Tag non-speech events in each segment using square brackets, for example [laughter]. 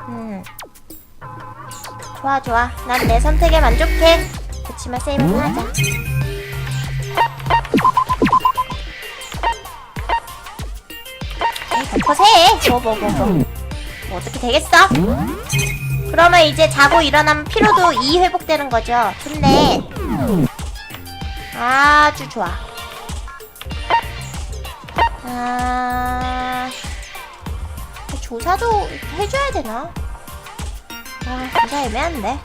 음. 좋아 좋아. 난 내 선택에 만족해. 그치만 세이브는 하자. 에이, 덮어서 해. 뭐, 뭐, 뭐, 뭐. 뭐 어떻게 되겠어? 그러면 이제 자고 일어나면 피로도 2 회복되는 거죠. 좋네. 아주 좋아. 아, 조사도 해줘야 되나? 아, 조사 애매한데.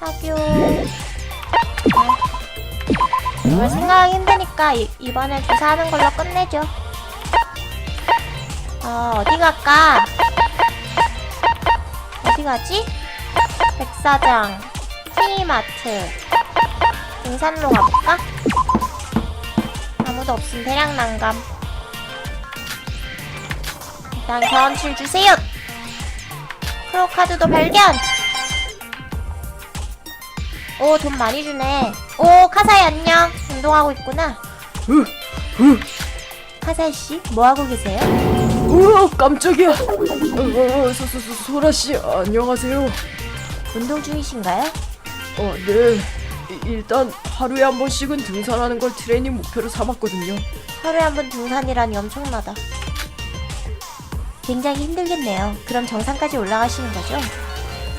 학교. 아, 이걸 생각하기 힘드니까 이, 이번엔 조사하는 걸로 끝내죠. 어, 어디 갈까? 어디 가지? 백사장, K마트, 등산로 가볼까? 아무도 없음 대략 난감. 일단 경험칠 주세요. 크로카드도 발견. 오, 돈 많이 주네. 오, 카사이 안녕. 운동하고 있구나. 카사이 씨, 뭐 하고 계세요? 우와 깜짝이야. 어, 어, 소, 소, 소, 소라 씨 안녕하세요. 운동 중이신가요? 어 네. 이- 일단 하루에 한 번씩은 등산하는 걸 트레이닝 목표로 삼았거든요. 하루에 한 번 등산이라니 엄청나다. 굉장히 힘들겠네요. 그럼 정상까지 올라가시는 거죠?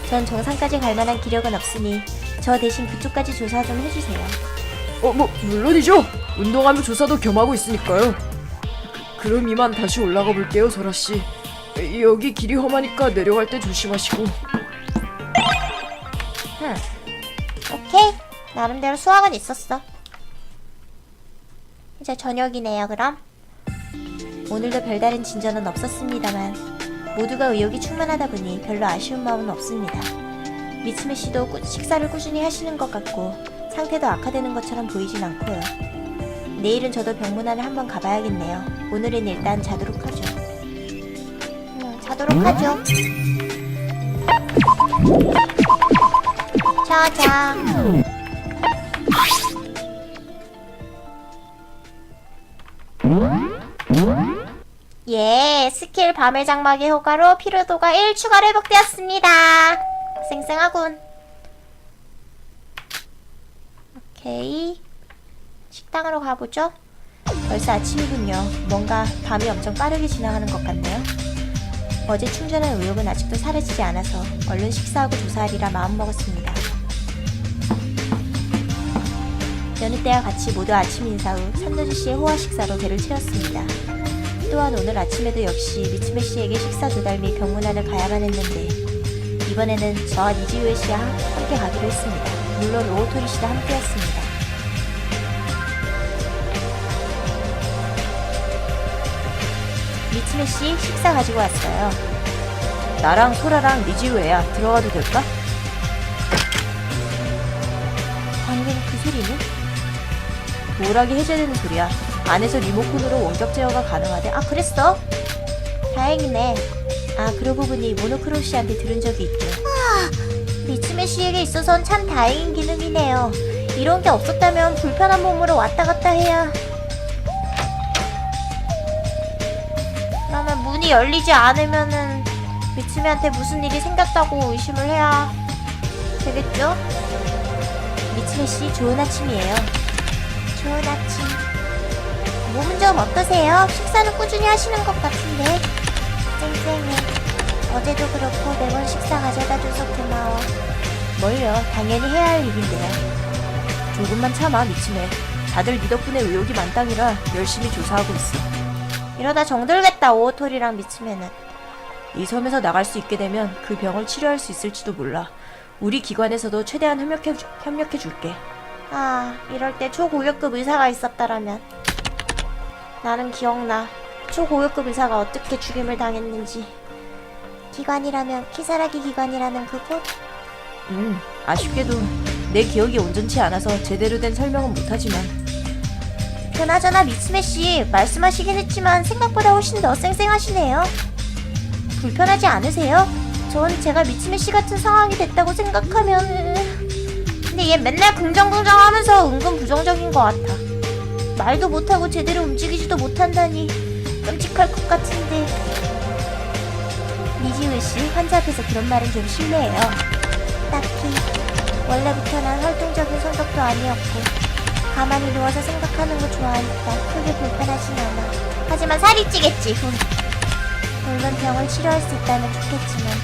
전 정상까지 갈 만한 기력은 없으니 저 대신 그쪽까지 조사 좀 해주세요. 어 뭐 물론이죠. 운동하며 조사도 겸하고 있으니까요. 그, 그럼 이만 다시 올라가 볼게요, 소라 씨. 여기 길이 험하니까 내려갈 때 조심하시고. 흠. 오케이. 나름대로 수학은 있었어. 이제 저녁이네요, 그럼. 오늘도 별다른 진전은 없었습니다만 모두가 의욕이 충만하다 보니 별로 아쉬운 마음은 없습니다. 미츠메 씨도 꾸- 식사를 꾸준히 하시는 것 같고 상태도 악화되는 것처럼 보이진 않고요. 내일은 저도 병문안을 한번 가봐야겠네요. 오늘은 일단 자도록 하죠. 음, 자도록 하죠. 자자. 스킬 밤의 장막의 효과로 피로도가 1 추가로 회복되었습니다. 쌩쌩하군. 오케이. 식당으로 가보죠. 벌써 아침이군요. 뭔가 밤이 엄청 빠르게 지나가는 것 같네요. 어제 충전한 의욕은 아직도 사라지지 않아서 얼른 식사하고 조사하리라 마음먹었습니다. 여느 때와 같이 모두 아침 인사 후 산노주 씨의 호화 식사로 배를 채웠습니다. 또한 오늘 아침에도 역시 미츠메 씨에게 식사 조달 및 병문안을 가야만 했는데 이번에는 저와 니지우에 씨와 함께 가기로 했습니다. 물론 로오토리 씨도 함께였습니다. 미츠메 씨 식사 가지고 왔어요. 나랑 소라랑 니지우애야 들어가도 될까? 방금 그 소리는? 모락이 해제되는 소리야. 안에서 리모컨으로 원격 제어가 가능하대. 아 그랬어? 다행이네. 아 그러고 보니 모노크로 씨한테 들은 적이 있죠. 아 미츠메 씨에게 있어선 참 다행인 기능이네요. 이런 게 없었다면 불편한 몸으로 왔다 갔다 해야. 그러면 문이 열리지 않으면은 미츠메한테 무슨 일이 생겼다고 의심을 해야 되겠죠? 미츠메 씨 좋은 아침이에요. 좋은 아침. 몸은 좀 어떠세요? 식사는 꾸준히 하시는 것 같은데. 쌩쌩해. 어제도 그렇고 매번 식사 가져다줘서 고마워. 뭘요? 당연히 해야 할 일인데요. 조금만 참아 미치네. 다들 네 덕분에 의욕이 만땅이라 열심히 조사하고 있어. 이러다 정들겠다 오토리랑 미치면은. 이 섬에서 나갈 수 있게 되면 그 병을 치료할 수 있을지도 몰라. 우리 기관에서도 최대한 협력해, 주- 협력해 줄게. 아 이럴 때 초고격급 의사가 있었다라면. 나는 기억나. 초고격급 의사가 어떻게 죽임을 당했는지. 기관이라면 키사라기 기관이라는 그곳? 음, 아쉽게도 내 기억이 온전치 않아서 제대로 된 설명은 못하지만 그나저나 미츠메 씨 말씀하시긴 했지만 생각보다 훨씬 더 쌩쌩하시네요. 불편하지 않으세요? 전 제가 미츠메 씨 같은 상황이 됐다고 생각하면 근데 얘 맨날 긍정긍정하면서 은근 부정적인 것 같아. 말도 못하고 제대로 움직이지도 못한다니 끔찍할 것 같은데 씨 환자 앞에서 그런 말은 좀 실례해요. 딱히 원래부터 난 활동적인 성격도 아니었고 가만히 누워서 생각하는 거 좋아하니까 크게 불편하진 않아. 하지만 살이 찌겠지. 후. 물론 병을 치료할 수 있다면 좋겠지만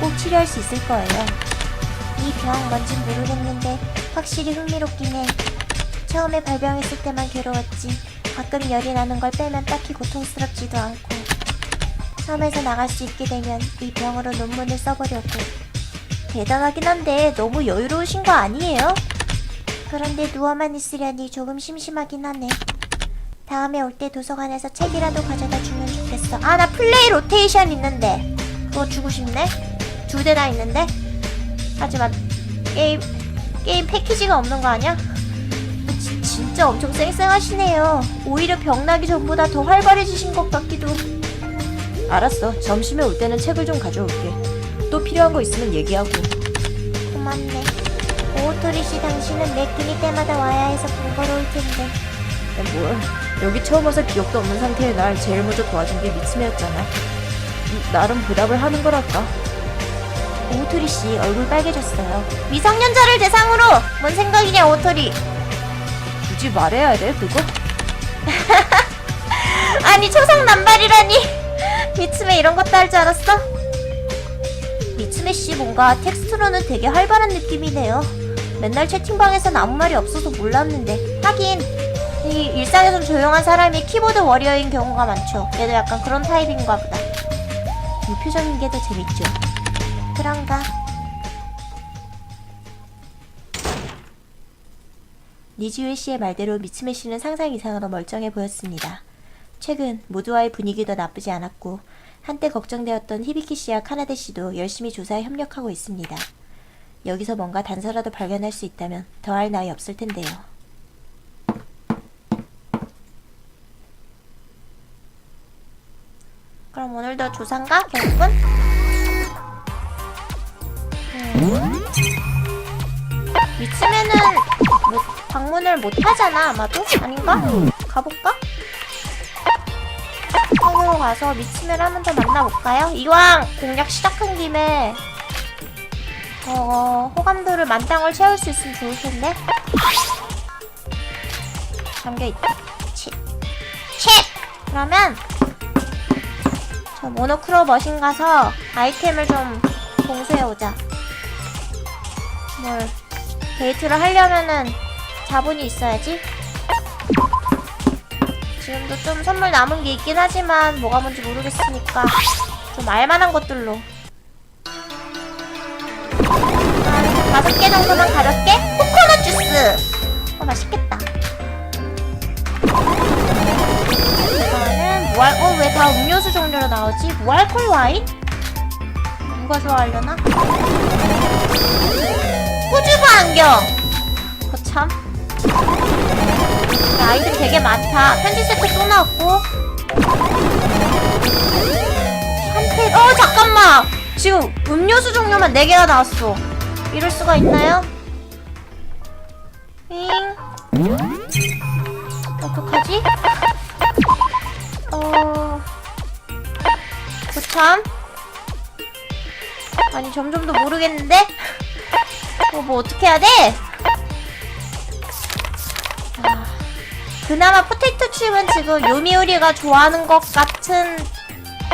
꼭 치료할 수 있을 거예요. 이 병 뭔진 모르겠는데 확실히 흥미롭긴 해. 처음에 발병했을 때만 괴로웠지. 가끔 열이 나는 걸 빼면 딱히 고통스럽지도 않고. 섬에서 나갈 수 있게 되면 이 병으로 논문을 써보려고. 대단하긴 한데 너무 여유로우신 거 아니에요? 그런데 누워만 있으려니 조금 심심하긴 하네. 다음에 올 때 도서관에서 책이라도 가져다 주면 좋겠어. 아, 나 플레이 로테이션 있는데. 그거 주고 싶네? 두 대나 있는데? 하지만 게임, 게임 패키지가 없는 거 아니야? 지- 진짜 엄청 쌩쌩하시네요. 오히려 병나기 전보다 더 활발해지신 것 같기도. 알았어. 점심에 올 때는 책을 좀 가져올게. 또 필요한 거 있으면 얘기하고. 고맙네. 오토리 씨 당신은 매 끼니 때마다 와야 해서 번거로울 텐데. 야, 뭘. 여기 처음 와서 기억도 없는 상태의 날 제일 먼저 도와준 게 미츠메였잖아. 음, 나름 보답을 하는 거랄까. 오토리 씨 얼굴 빨개졌어요. 미성년자를 대상으로 뭔 생각이냐 오토리. 굳이 말해야 돼, 그거? [laughs] 아니 초상 남발이라니. 미츠메 이런 것도 할 줄 알았어? 미츠메 씨 뭔가 텍스트로는 되게 활발한 느낌이네요. 맨날 채팅방에선 아무 말이 없어서 몰랐는데 하긴 이 일상에선 조용한 사람이 키보드 워리어인 경우가 많죠. 얘도 약간 그런 타입인가 보다. 무표정인 게 더 재밌죠. 그런가? 니지우에 씨의 말대로 미츠메 씨는 상상 이상으로 멀쩡해 보였습니다. 최근 모두와의 분위기도 나쁘지 않았고 한때 걱정되었던 히비키 씨와 카나데 씨도 열심히 조사에 협력하고 있습니다. 여기서 뭔가 단서라도 발견할 수 있다면 더할 나위 없을 텐데요. 그럼 오늘도 조사인가 결국은? 음. 뭐 방문을 못 하잖아 아마도 아닌가? 가볼까? 성으로 가서 미치면 한번 더 만나볼까요? 이왕 공략 시작한 김에 어, 호감도를 만땅을 채울 수 있으면 좋을 텐데. 잠겨있다. 치. 치! 그러면 저 모노크로 머신 가서 아이템을 좀 공수해오자. 뭘 데이트를 하려면은 자본이 있어야지. 지금도 좀 선물 남은 게 있긴 하지만 뭐가 뭔지 모르겠으니까 좀 알만한 것들로. 한 다섯 개 정도만 가볍게? 코코넛 주스! 어 맛있겠다. 이거는 무알 어왜 다 음료수 종류로 나오지? 무알콜 와인? 누가 좋아하려나? 호주부 안경! 거참 아이템 되게 많다. 편지 세트 또 나왔고. 한테, 어, 잠깐만! 지금 음료수 종류만 4개가 나왔어. 이럴 수가 있나요? 잉. 어떡하지? 어. 그참. 아니, 점점 더 모르겠는데? 어, 뭐 어떻게 해야 돼? 그나마 포테이토 칩은 지금 요미우리가 좋아하는 것 같은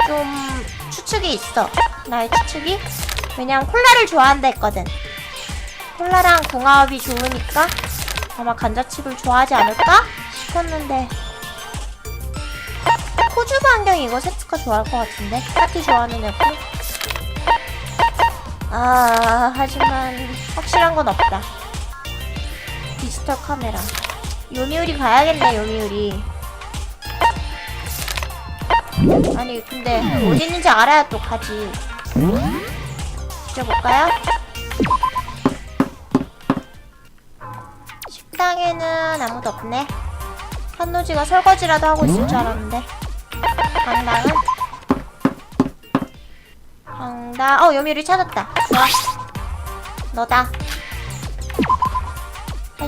좀 추측이 있어. 나의 추측이? 왜냐면 콜라를 좋아한다 했거든. 콜라랑 궁합이 좋으니까 아마 감자칩을 좋아하지 않을까 싶었는데 호주부 안경 이거 세츠가 좋아할 것 같은데 파티 좋아하는 애고 아 하지만 확실한 건 없다 디지털 카메라 요미우리 가야겠네 요미우리. 아니 근데 어디 있는지 알아야 또 가지. 뒤져볼까요? 식당에는 아무도 없네. 한노지가 설거지라도 하고 있을 줄 알았는데. 강당은? 강당. 어 요미우리 찾았다. 좋아. 너다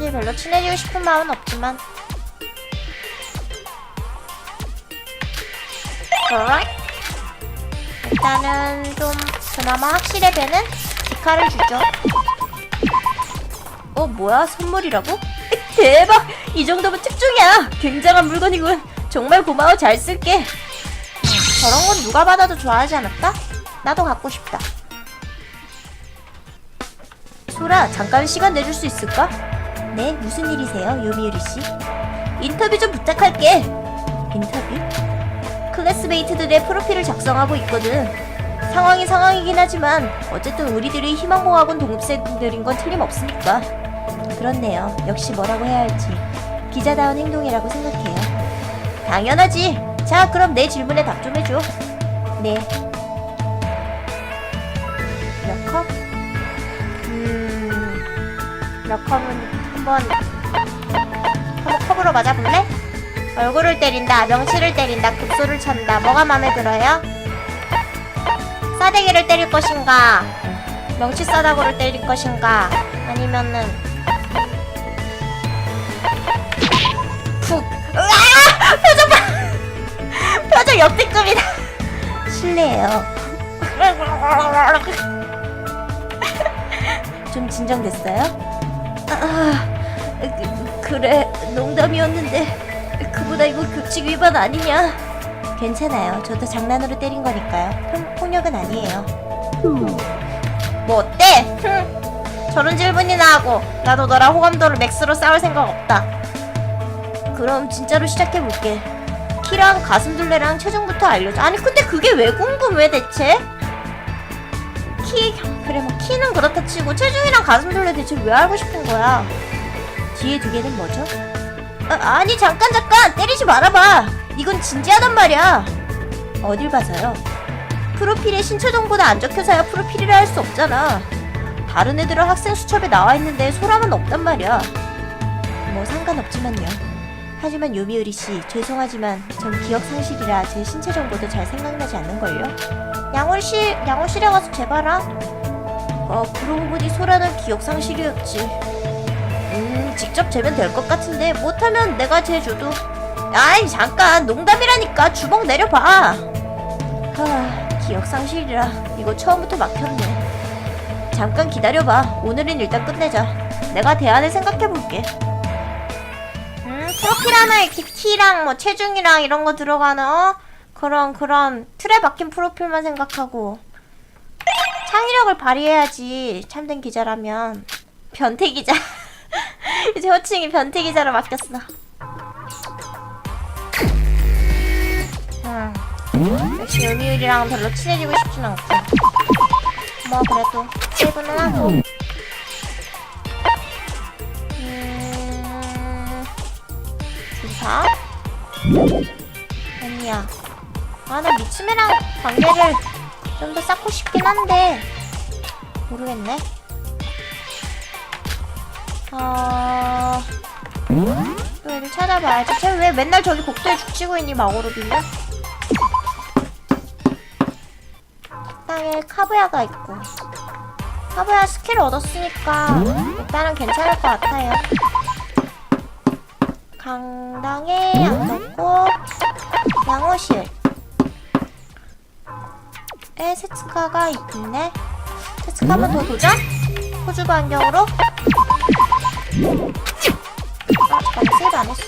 사실 별로 친해지고 싶은 마음은 없지만 그래? 일단은 좀 그나마 확실해 배는 디카를 주죠. 어 뭐야 선물이라고? 대박! 이 정도면 특종이야! 굉장한 물건이군. 정말 고마워 잘 쓸게. 저런 건 누가 받아도 좋아하지 않을까? 나도 갖고 싶다. 소라, 잠깐 시간 내줄 수 있을까? 네, 무슨 일이세요, 요미유리 씨? 인터뷰 좀 부탁할게. 인터뷰? 클래스메이트들의 프로필을 작성하고 있거든. 상황이 상황이긴 하지만 어쨌든 우리들이 희망공학원 동급생들인 건 틀림없으니까. 그렇네요. 역시 뭐라고 해야 할지 기자다운 행동이라고 생각해요. 당연하지. 자, 그럼 내 질문에 답 좀 해줘. 네. 몇 컵? 음, 몇 컵은 한번 한번 컵으로 맞아볼래? 얼굴을 때린다, 명치를 때린다, 급소를 찬다. 뭐가 마음에 들어요? 싸대기를 때릴 것인가? 명치 싸다구를 때릴 것인가? 아니면은 푹. 으아! 표정 봐! [laughs] 표정 역대급이다. 실례해요. [laughs] 좀 진정됐어요? 아, 그, 그래 농담이었는데 그보다 이거 규칙 위반 아니냐? 괜찮아요. 저도 장난으로 때린 거니까요. 폭, 폭력은 아니에요. 뭐 어때? 흠. 저런 질문이나 하고 나도 너랑 호감도를 맥스로 싸울 생각 없다. 그럼 진짜로 시작해볼게. 키랑 가슴둘레랑 체중부터 알려줘. 아니 근데 그게 왜 궁금해 대체? 키 그래 뭐 키는 그렇다 치고 체중이랑 가슴둘레 대체 왜 알고 싶은 거야? 뒤에 두 개는 뭐죠? 아, 아니 잠깐 잠깐 때리지 말아봐. 이건 진지하단 말이야. 어딜 봐서요? 프로필에 신체 정보도 안 적혀서야 프로필이라 할 수 없잖아. 다른 애들은 학생 수첩에 나와 있는데 소라만 없단 말이야. 뭐 상관없지만요. 하지만 요미우리 씨 죄송하지만 전 기억 상실이라 제 신체 정보도 잘 생각나지 않는걸요. 양호실 양호실에 가서 재봐라. 어 그러고 보니 소라는 기억 상실이었지. 음 직접 재면 될 것 같은데 못하면 내가 재줘도. 아이 잠깐 농담이라니까 주먹 내려봐. 하 기억 상실이라 이거 처음부터 막혔네. 잠깐 기다려봐. 오늘은 일단 끝내자. 내가 대안을 생각해볼게. 음, 프로필 하나에 키, 키랑 뭐 체중이랑 이런 거 들어가는 어? 그런 그런 틀에 박힌 프로필만 생각하고 창의력을 발휘해야지 참된 기자라면 변태 기자 [laughs] [laughs] 이제 호칭이 변태 기자로 바뀌었어. 음, 역시 요미율이랑 별로 친해지고 싶진 않고 뭐 그래도 세이브는 하고 음... 주사? 아니야. 아, 나 미츠메랑 관계를 좀 더 쌓고 싶긴 한데, 모르겠네. 어... 또 애들 찾아봐야지. 쟤 왜 맨날 저기 복도에 죽치고 있니, 마고로비냐? 땅에 카브야가 있고. 카브야 스킬 얻었으니까, 일단은 괜찮을 것 같아요. 강당에 양덕고 양호실 에 세츠카가 있네 세츠카 한번 더 도전? 호주 반경으로 아 세이브 안 했어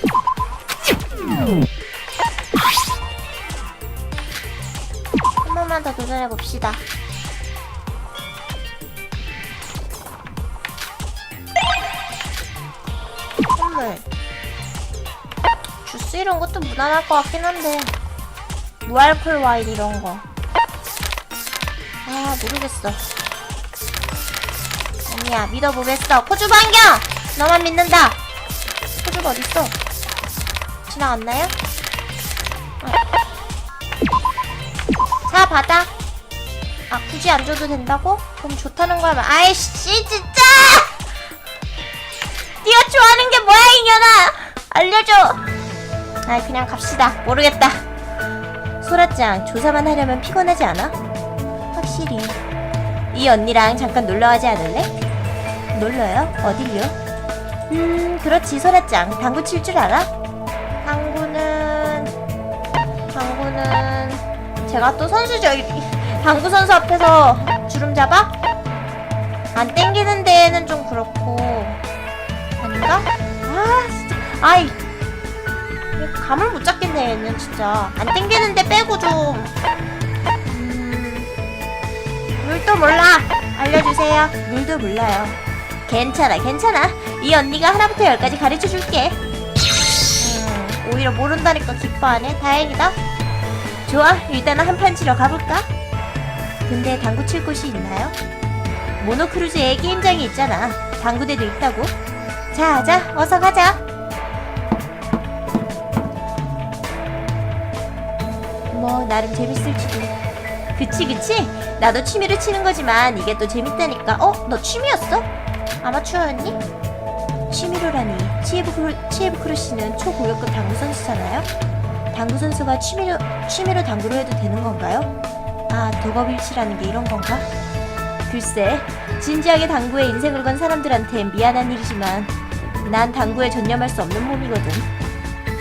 한 번만 더 도전해 봅시다 선물 주스 이런 것도 무난할 것 같긴 한데 무알콜 와인 이런 거. 아 모르겠어. 아니야 믿어보겠어. 코주 반경 너만 믿는다. 코주가 어딨어? 지나갔나요? 어. 자 받아. 아 굳이 안 줘도 된다고? 그럼 좋다는 거야. 아이씨 진짜! 네가 좋아하는 게 뭐야 이년아? 알려줘. 아 그냥 갑시다. 모르겠다. 소라짱 조사만 하려면 피곤하지 않아? 확실히. 이 언니랑 잠깐 놀러 가지 않을래? 놀러요? 어딜요? 음 그렇지 소라짱 당구 칠 줄 알아? 당구는 당구는 제가 또 선수죠. 이- 당구 선수 앞에서 주름 잡아? 안 땡기는 데는 좀 그렇고. 아닌가? 아 진짜. 아이 감을 못 잡겠네 얘는 진짜. 안 땡기는 데 빼고 좀. 음... 룰도 몰라. 알려주세요. 룰도 몰라요. 괜찮아 괜찮아 이 언니가 하나부터 열까지 가르쳐 줄게 음, 오히려 모른다니까 기뻐하네 다행이다 좋아 일단은 한판 치러 가볼까? 근데 당구 칠 곳이 있나요? 모노크루즈에 게임장이 있잖아 당구대도 있다고 자, 자, 어서 가자. 뭐 나름 재밌을지도. 그치, 그치? 나도 취미로 치는 거지만 이게 또 재밌다니까. 어? 너 취미였어? 아마추어였니? 취미로라니. 치에부크루, 치에부크루 씨는 초고역급 당구 선수잖아요? 당구 선수가 취미로, 취미로 당구를 해도 되는 건가요? 아, 도거빌치라는 게 이런 건가? 글쎄, 진지하게 당구에 인생을 건 사람들한테 미안한 일이지만 난 당구에 전념할 수 없는 몸이거든.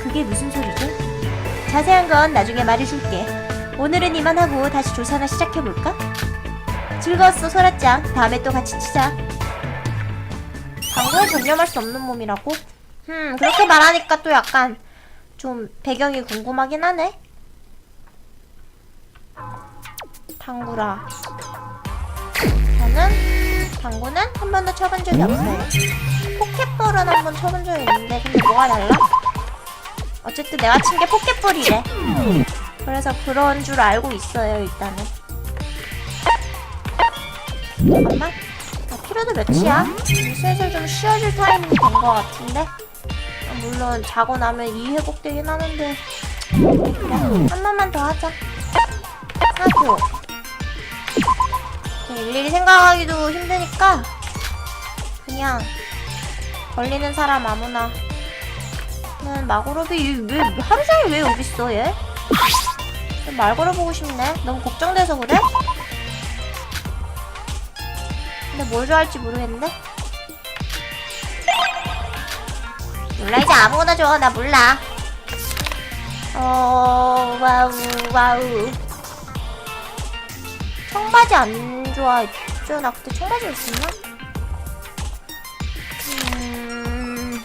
그게 무슨 소리죠? 자세한 건 나중에 말해줄게. 오늘은 이만하고 다시 조사나 시작해볼까? 즐거웠어, 소라짱. 다음에 또 같이 치자. 당구에 전념할 수 없는 몸이라고? 음, 그렇게 말하니까 또 약간 좀 배경이 궁금하긴 하네. 당구라. 저는 당구는 한 번도 쳐본 적이 없어요. 포켓볼은 한 번 쳐본 적이 있는데 근데 뭐가 달라? 어쨌든 내가 친 게 포켓볼이래. 그래서 그런 줄 알고 있어요 일단은. 잠깐만. 나 피로도 몇이야? 슬슬 좀 쉬어줄 타이밍이 된 것 같은데. 아, 물론 자고 나면 이 회복되긴 하는데. 그래, 한 번만 더 하자. 사교. 일일이 생각하기도 힘드니까 그냥 걸리는 사람 아무나 는 마고로비 왜 하루 종일 왜 여기 있어 얘? 말 걸어보고 싶네 너무 걱정돼서 그래? 뭘 좋아할지 모르겠는데? 몰라 이제 아무거나 줘나 몰라 어 와우 와우 청바지 안 좋아했죠? 나 그때 청바지 있었나? 음...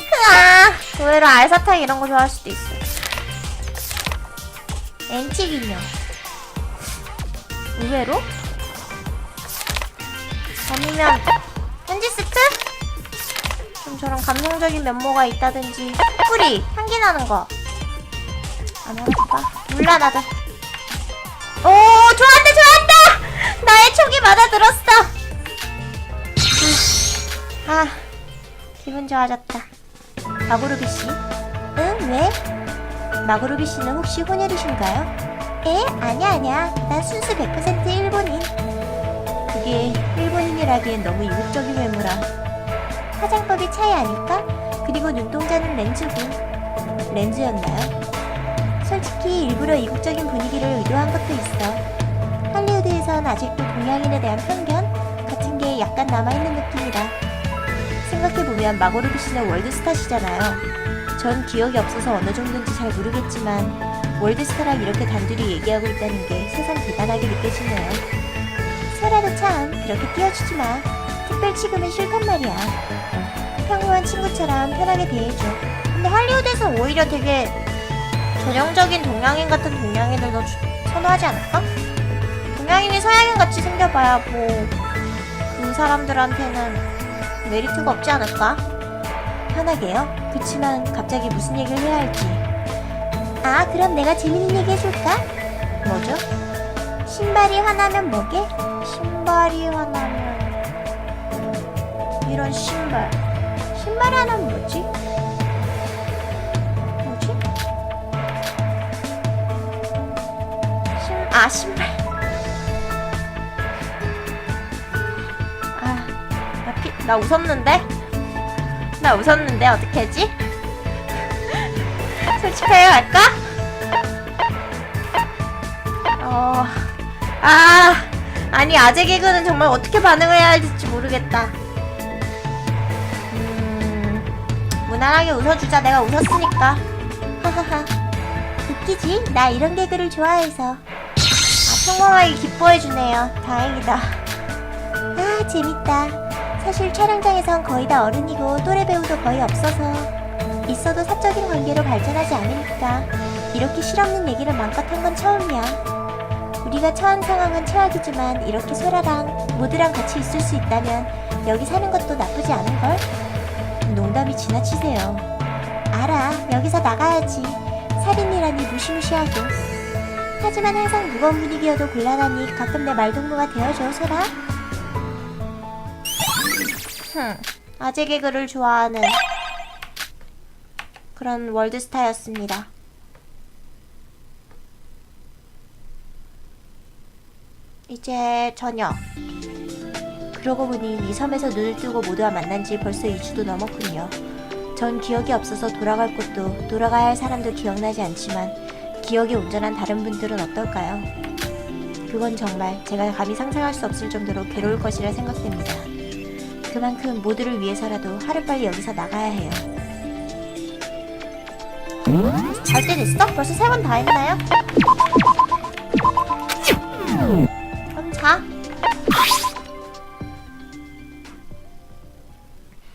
흐아! 의외로 알사탕 이런 거 좋아할 수도 있어. 엔치 인형. 의외로? 아니면 현지 세트? 좀 저런 감성적인 면모가 있다든지 뿌리 향기 나는 거. 안 해볼까? 몰라 나도. 오 좋았다 좋았다 나의 촉이 맞아들었어 아 기분 좋아졌다 마구루비 씨? 응 왜? 마구루비 씨는 혹시 혼혈이신가요? 에? 아니야 아니야 난 순수 100% 일본인 그게 일본인이라기엔 너무 이국적인 외모라 화장법이 차이 아닐까? 그리고 눈동자는 렌즈고 렌즈였나요? 솔직히 일부러 이국적인 분위기를 의도한 것도 있어. 할리우드에선 아직도 동양인에 대한 편견 같은 게 약간 남아있는 느낌이다. 생각해보면 마고르비 씨는 월드스타시잖아요. 전 기억이 없어서 어느 정도인지 잘 모르겠지만 월드스타랑 이렇게 단둘이 얘기하고 있다는 게 세상 대단하게 느껴지네요. 소라도 참 그렇게 띄워주지 마. 특별 취급은 싫단 말이야. 평범한 친구처럼 편하게 대해줘. 근데 할리우드에서 오히려 되게 전형적인 동양인 같은 동양인을 더 주- 선호하지 않을까? 동양인이 서양인 같이 생겨봐야 뭐 그 사람들한테는 메리트가 없지 않을까? 편하게요? 그치만 갑자기 무슨 얘기를 해야 할지 아 그럼 내가 재밌는 얘기 해줄까? 뭐죠? 신발이 화나면 뭐게? 신발이 화나면 이런 신발 신발이 하나면 뭐지? 뭐지? 신, 아, 신발. 아, 나 피, 나 웃었는데? 나 웃었는데, 어떻게 하지? 솔직하게 갈까? 어, 아, 아니, 아재 개그는 정말 어떻게 반응을 해야 할지 모르겠다. 음, 무난하게 웃어주자. 내가 웃었으니까. 하하하. 웃기지? 나 이런 개그를 좋아해서. 아, 평범하게 기뻐해주네요. 다행이다. 아, 재밌다. 사실 촬영장에선 거의 다 어른이고 또래 배우도 거의 없어서 있어도 사적인 관계로 발전하지 않으니까 이렇게 실없는 얘기를 마음껏 한 건 처음이야. 우리가 처한 상황은 최악이지만 이렇게 소라랑 모두랑 같이 있을 수 있다면 여기 사는 것도 나쁘지 않은걸? 농담이 지나치세요. 알아, 여기서 나가야지. 살인이라니 무시무시하고. 하지만 항상 무거운 분위기여도 곤란하니 가끔 내 말동무가 되어줘, 소라. 흠, 아재 개그를 좋아하는 그런 월드스타였습니다. 이제 저녁. 그러고 보니 이 섬에서 눈을 뜨고 모두와 만난 지 벌써 2주도 넘었군요. 전 기억이 없어서 돌아갈 곳도 돌아가야 할 사람도 기억나지 않지만 기억이 온전한 다른 분들은 어떨까요? 그건 정말 제가 감히 상상할 수 없을 정도로 괴로울 것이라 생각됩니다. 그만큼 모두를 위해서라도 하루빨리 여기서 나가야 해요. 잘때 됐어? 벌써 세 번 다 했나요? 그럼 자.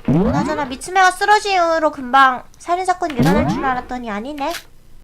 그나저나 미츠메가 쓰러진 이후로 금방 살인사건이 일어날 줄 알았더니 아니네.